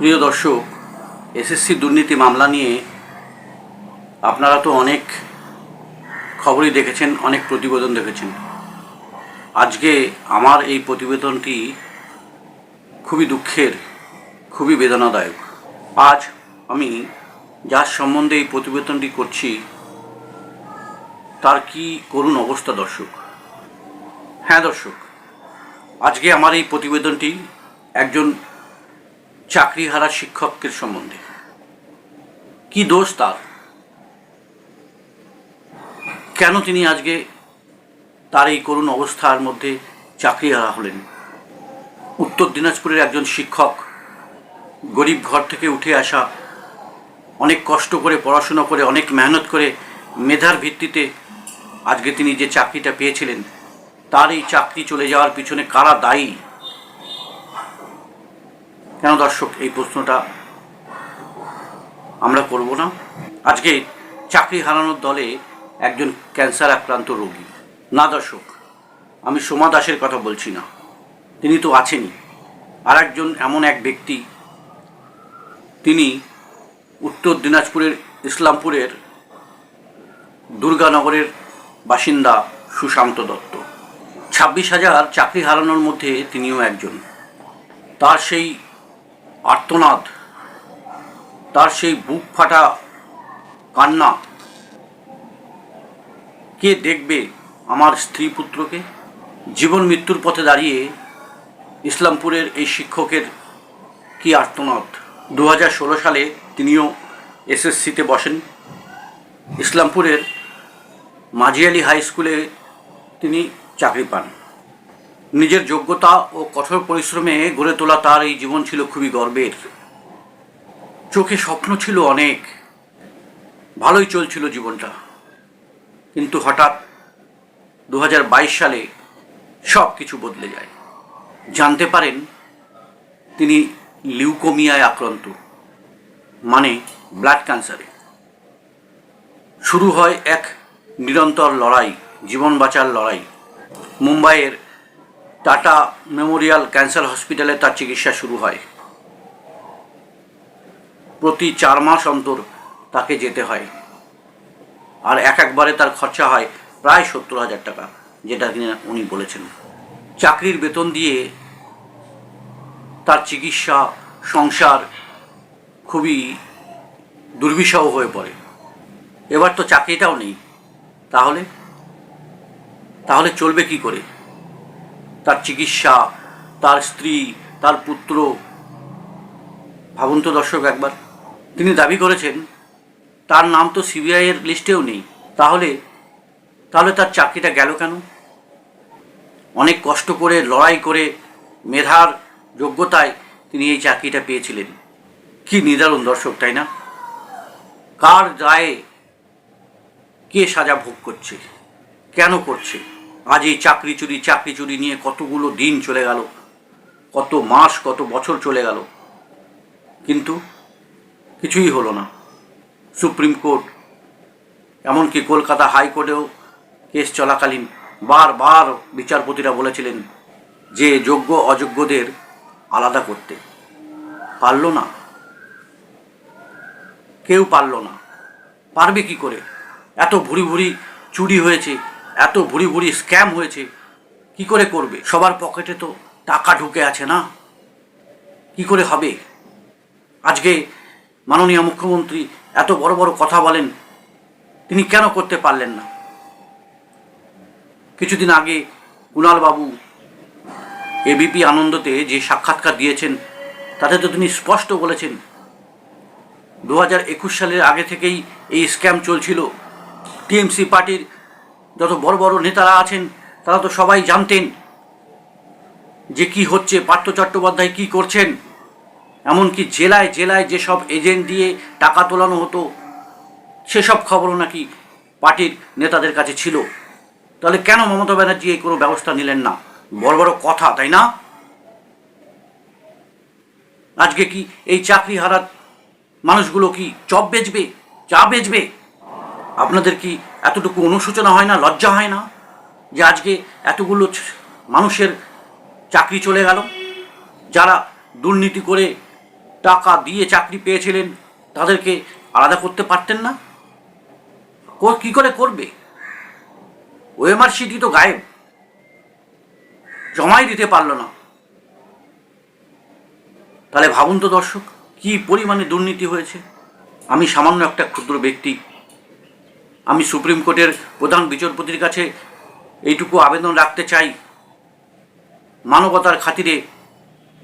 প্রিয় দর্শক, এসএসসি দুর্নীতি মামলা নিয়ে আপনারা তো অনেক খবরই দেখেছেন, অনেক প্রতিবেদন দেখেছেন। আজকে আমার এই প্রতিবেদনটি খুবই দুঃখের, খুবই বেদনাদায়ক। আজ আমি যার সম্বন্ধে এই প্রতিবেদনটি করছি, তার কি করুণ অবস্থা দর্শক? হ্যাঁ দর্শক, আজকে আমার এই প্রতিবেদনটি একজন চাকরিহারা শিক্ষকের সম্বন্ধে। কি দোষ তার? কেন তিনি আজকে তার এই করুণ অবস্থার মধ্যে চাকরিহারা হলেন? উত্তর দিনাজপুরের একজন শিক্ষক গরিব ঘর থেকে উঠে আসা, অনেক কষ্ট করে পড়াশোনা করে, অনেক মেহনত করে মেধার ভিত্তিতে আজকে তিনি যে চাকরিটা পেয়েছিলেন, তার এই চাকরি চলে যাওয়ার পিছনে কারা দায়ী? কেন দর্শক, এই প্রশ্নটা আমরা করব না? আজকে চাকরি হারানোর দলে একজন ক্যান্সার আক্রান্ত রোগী। না দর্শক, আমি সোমা দাসের কথা বলছি না। তিনি তো আছেনই। আর একজন এমন এক ব্যক্তি, তিনি উত্তর দিনাজপুরের ইসলামপুরের দুর্গানগরের বাসিন্দা সুশান্ত দত্ত। ছাব্বিশ হাজার চাকরি হারানোর মধ্যে তিনিও একজন। তার সেই আর্তনাদ, তার সেই বুক ফাটা কান্না। কে দেখবে আমার স্ত্রী পুত্রকে? জীবন মৃত্যুর পথে দাঁড়িয়ে ইসলামপুরের এই শিক্ষকের কি আর্তনাদ? দু হাজার ষোলো সালে তিনিও এসএসসিতে বসেন। ইসলামপুরের মাঝিয়ালি হাই স্কুলে তিনি চাকরি পান। নিজের যোগ্যতা ও কঠোর পরিশ্রমে গড়ে তোলা তার এই জীবন ছিল খুবই গর্বের। চোখে স্বপ্ন ছিল অনেক। ভালোই চলছিল জীবনটা। কিন্তু হঠাৎ দু হাজার বাইশ সালে সব কিছু বদলে যায়। জানতে পারেন, তিনি লিউকোমিয়ায় আক্রান্ত মানে ব্লাড ক্যান্সারে। শুরু হয় এক নিরন্তর লড়াই, জীবন বাঁচার লড়াই। মুম্বাইয়ের টাটা মেমোরিয়াল ক্যান্সার হসপিটালে তার চিকিৎসা শুরু হয়। প্রতি চার মাস অন্তর তাকে যেতে হয়। আর এক একবারে তার খরচা হয় প্রায় সত্তর হাজার টাকা, যেটা কিনা উনি বলেছেন। চাকরির বেতন দিয়ে তার চিকিৎসা, সংসার খুবই দুর্বিষহ হয়ে পড়ে। এবার তো চাকরিটাও নেই। তাহলে? তাহলে চলবে কি করে? তার চিকিৎসা, তার স্ত্রী, তার পুত্র। ভাবুন তো দর্শক একবার, তিনি দাবি করেছেন, তার নাম তো সিবিআইয়ের লিস্টেও নেই। তাহলে তাহলে তার চাকরিটা গেল কেন? অনেক কষ্ট করে, লড়াই করে, মেধার যোগ্যতায় তিনি এই চাকরিটা পেয়েছিলেন। কি নিদারুণ দর্শক, তাই না? কার দায়ে কে সাজা ভোগ করছে? কেন করছে? আজ এই চাকরি চুরি চাকরি চুরি নিয়ে কতগুলো দিন চলে গেল, কত মাস, কত বছর চলে গেল। কিন্তু কিছুই হলো না। সুপ্রিম কোর্ট, এমনকি কলকাতা হাইকোর্টেও কেস চলাকালীন বারবার বিচারপতিরা বলেছিলেন যে যোগ্য, অযোগ্যদের আলাদা করতে। পারল না। কেউ পারল না। পারবে কি করে? এত ভুরি ভুরি চুরি হয়েছে এত ভুরি ভুরি স্ক্যাম হয়েছে, কি করে করবে? সবার পকেটে তো টাকা ঢুকে আছে না? কি করে হবে? আজকে মাননীয় মুখ্যমন্ত্রী এত বড় বড় কথা বলেন, তিনি কেন করতে পারলেন না? কিছুদিন আগে কুণালবাবু এবিপি আনন্দতে যে সাক্ষাৎকার দিয়েছেন, তাতে তো তিনি স্পষ্ট বলেছেন, দু হাজার একুশ সালের আগে থেকেই এই স্ক্যাম চলছিল। টিএমসি পার্টির যত বড় বড় নেতারা আছেন, তারা তো সবাই জানতেন যে কি হচ্ছে, পার্থ চট্টোপাধ্যায় কি করছেন। এমনকি জেলায় জেলায় যেসব এজেন্ট দিয়ে টাকা তোলানো হতো, সেসব খবরও নাকি পার্টির নেতাদের কাছে ছিল। তাহলে কেন মমতা ব্যানার্জি এই কোনো ব্যবস্থা নিলেন না? বড় বড় কথা, তাই না? আজকে কি এই চাকরি হারা মানুষগুলো কি চপ বেচবে, চা বেচবে? আপনাদের কি এতটুকু অনুশোচনা হয় না, লজ্জা হয় না যে আজকে এতগুলো মানুষের চাকরি চলে গেল। যারা দুর্নীতি করে টাকা দিয়ে চাকরি পেয়েছিলেন, তাদেরকে আলাদা করতে পারতেন না। কো- করে করবে? ওএমআর সিটি তো গায়েব। জমাই দিতে পারল না। তাহলে ভাবুন তো দর্শক, কি পরিমাণে দুর্নীতি হয়েছে? আমি সামান্য একটা ক্ষুদ্র ব্যক্তি আমি সুপ্রিম কোর্টের প্রধান বিচারপতির কাছে এইটুকু আবেদন রাখতে চাই। মানবতার খাতিরে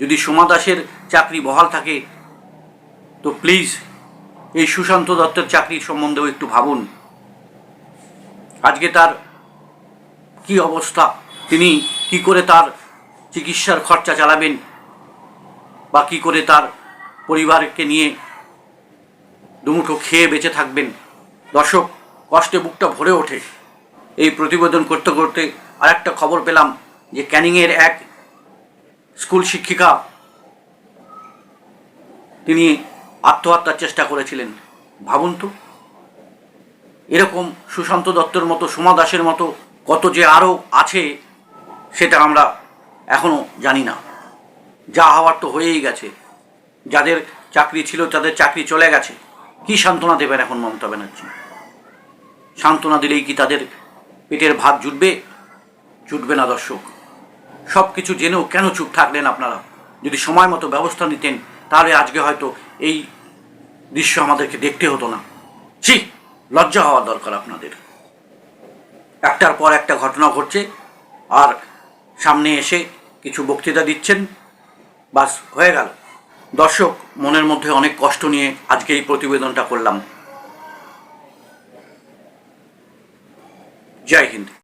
যদি সোমা দাসের চাকরি বহাল থাকে, তো প্লিজ এই সুশান্ত দত্তের চাকরির সম্বন্ধেও একটু ভাবুন। আজকে তার কি অবস্থা? তিনি কি করে তার চিকিৎসার খরচা চালাবেন? বা কী করে তার পরিবারকে নিয়ে দুমুঠো খেয়ে বেঁচে থাকবেন? দর্শক কষ্টে বুকটা ভরে ওঠে। এই প্রতিবেদন করতে করতে আর একটা খবর পেলাম যে ক্যানিংয়ের এক স্কুল শিক্ষিকা, তিনি আত্মহত্যার চেষ্টা করেছিলেন। ভাবুন তো, এরকম সুশান্ত দত্তর মতো, সোমা দাসের মতো কত যে আরও আছে, সেটা আমরা এখনও জানি না। যা হওয়ার তো হয়েই গেছে। যাদের চাকরি ছিল, তাদের চাকরি চলে গেছে। কি সান্ত্বনা দেবেন এখন মমতা ব্যানার্জি? সান্ত্বনা দিলেই কি তাদের পেটের ভাত জুটবে? জুটবে না, দর্শক। সব কিছু জেনেও কেন চুপ থাকলেন আপনারা? যদি সময় মতো ব্যবস্থা নিতেন, তাহলে আজকে হয়তো এই দৃশ্য আমাদেরকে দেখতে হতো না। ছি, লজ্জা হওয়া দরকার আপনাদের। একটার পর একটা ঘটনা ঘটছে, আর সামনে এসে কিছু বক্তৃতা দিচ্ছেন। বাস, হয়ে গেল। দর্শক, মনের মধ্যে অনেক কষ্ট নিয়ে আজকে এই প্রতিবেদনটা করলাম। जय हिंद।